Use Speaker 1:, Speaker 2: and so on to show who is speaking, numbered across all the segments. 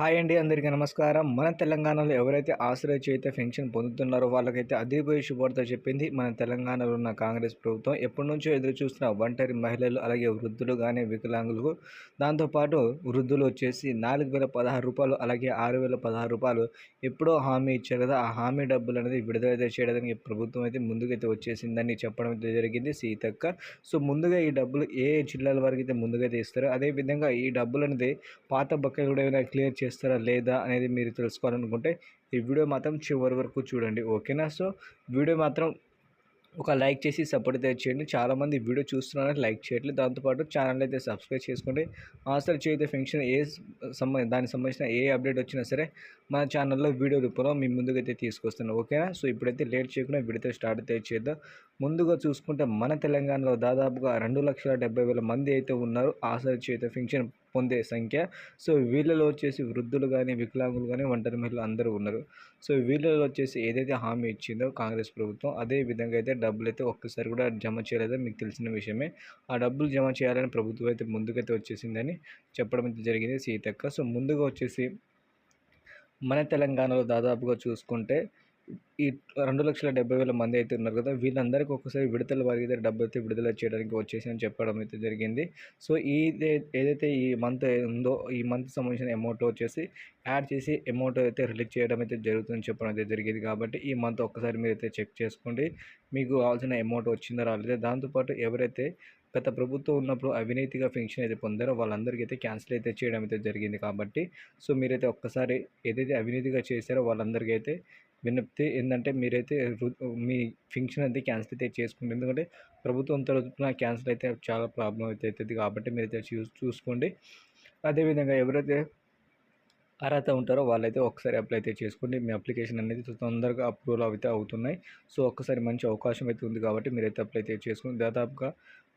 Speaker 1: Hi అండి అందరికీ నమస్కారం. మన తెలంగాణలో ఎవరైతే ఆశ్రయ చేత పెన్షన్ పొందుతున్నారో వాళ్ళకైతే అదిరిపోయే శుభార్త చెప్పింది. మన తెలంగాణలో ఉన్న కాంగ్రెస్ ప్రభుత్వం ఎప్పటి నుంచో ఎదురు చూస్తున్న ఒంటరి మహిళలు అలాగే వృద్ధులు కానీ వికలాంగులు దాంతోపాటు వృద్ధులు వచ్చేసి నాలుగు వేల పదహారు రూపాయలు అలాగే ఆరు వేల పదహారు రూపాయలు ఎప్పుడో హామీ ఇచ్చారు కదా ఆ హామీ డబ్బులు అనేది విడుదల చేయడానికి ప్రభుత్వం అయితే ముందుకైతే వచ్చేసిందని చెప్పడం అయితే జరిగింది సీతక్క. సో ముందుగా ఈ డబ్బులు ఏ జిల్లాల వరకు అయితే ముందుగా తీస్తారో అదేవిధంగా ఈ డబ్బులు అనేది పాత బకాయిలు కూడా ఏమైనా క్లియర్ చేస్తారు? లేదా అనేది మీరు తెలుసుకోవాలనుకుంటే ఈ వీడియో మాత్రం చివరి వరకు చూడండి ఓకేనా? సో వీడియో మాత్రం ఒక లైక్ చేసి సపోర్ట్ అయితే చేయండి. చాలామంది వీడియో చూస్తున్నారని లైక్ చేయట్లేదు. దాంతోపాటు ఛానల్ అయితే సబ్స్క్రైబ్ చేసుకోండి. ఆసర్ చేయితే ఫంక్షన్ ఏ సంబంధ దానికి సంబంధించిన ఏ అప్డేట్ వచ్చినా సరే మన ఛానల్లో వీడియో రూపంలో మీ ముందుకైతే తీసుకొస్తాను ఓకేనా? సో ఇప్పుడైతే లేట్ చేయకుండా వీడియో స్టార్ట్ అయితే చేద్దాం. ముందుగా చూసుకుంటే మన తెలంగాణలో దాదాపుగా రెండు లక్షల డెబ్బై వేల మంది అయితే ఉన్నారు. ఆసర్ చేయితే ఫంక్షన్ పొందే సంఖ్య. సో వీళ్ళలో వచ్చేసి వృద్ధులు కానీ వికలాంగులు కానీ ఒంటరి మహిళలు అందరూ ఉన్నారు. సో వీళ్ళలో వచ్చేసి ఏదైతే హామీ ఇచ్చిందో కాంగ్రెస్ ప్రభుత్వం అదే విధంగా అయితే డబ్బులు అయితే ఒక్కసారి కూడా జమ చేయలేదో మీకు తెలిసిన విషయమే. ఆ డబ్బులు జమ చేయాలని ప్రభుత్వం అయితే ముందుకైతే వచ్చేసిందని చెప్పడం అయితే జరిగింది సీతక్క. సో ముందుగా వచ్చేసి మన తెలంగాణలో దాదాపుగా చూసుకుంటే ఈ రెండు లక్షల డెబ్బై వేల మంది అయితే ఉన్నారు కదా వీళ్ళందరికీ ఒక్కసారి విడతల వారికి అయితే డబ్బు అయితే విడుదల చేయడానికి వచ్చేసి అని చెప్పడం అయితే జరిగింది. సో ఈ ఏదైతే ఈ మంత్ ఉందో ఈ మంత్ సంబంధించిన అమౌంట్ వచ్చేసి యాడ్ చేసి అమౌంట్ అయితే రిలీజ్ చేయడం అయితే జరుగుతుందని చెప్పడం అయితే జరిగింది. కాబట్టి ఈ మంత్ ఒక్కసారి మీరు అయితే చెక్ చేసుకోండి. మీకు కావాల్సిన అమౌంట్ వచ్చిందో రాలేదో దాంతోపాటు ఎవరైతే గత ప్రభుత్వం ఉన్నప్పుడు అవినీతిగా పెన్షన్ అయితే పొందారో వాళ్ళందరికీ అయితే క్యాన్సిల్ అయితే చేయడం అయితే జరిగింది కాబట్టి సో మీరైతే ఒక్కసారి ఏదైతే అవినీతిగా చేశారో వాళ్ళందరికీ అయితే వినప్తి ఏంటంటే మీరైతే మీ ఫంక్షన్ అయితే క్యాన్సిల్ అయితే చేసుకోండి ఎందుకంటే ప్రభుత్వం తరఫున క్యాన్సిల్ అయితే చాలా ప్రాబ్లం అయితే అవుతుంది కాబట్టి మీరైతే చూ చూసుకోండి. అదేవిధంగా ఎవరైతే అర్హత ఉంటారో వాళ్ళైతే ఒకసారి అప్లై అయితే చేసుకోండి. మీ అప్లికేషన్ అనేది తొందరగా అప్రూవల్ అయితే అవుతున్నాయి. సో ఒక్కసారి మంచి అవకాశం అయితే ఉంది కాబట్టి మీరైతే అప్లై అయితే చేసుకుని దాదాపుగా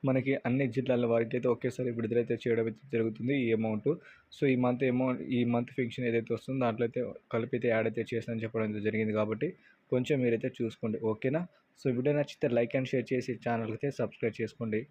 Speaker 1: మనకి అన్ని జిల్లాల వారికి అయితే ఒకేసారి విడుదలైతే చేయడం అయితే జరుగుతుంది ఈ అమౌంట్ సో ఈ మంత్ అమౌంట్ ఈ మంత్ ఫిక్షన్ ఏదైతే వస్తుందో దాంట్లో అయితే కలిపి అయితే యాడ్ అయితే చేస్తానని చెప్పడం జరిగింది కాబట్టి కొంచెం మీరైతే చూసుకోండి. ఓకేనా? సో వీడియో నచ్చితే లైక్ అండ్ షేర్ చేసి ఛానల్కి అయితే సబ్స్క్రైబ్ చేసుకోండి.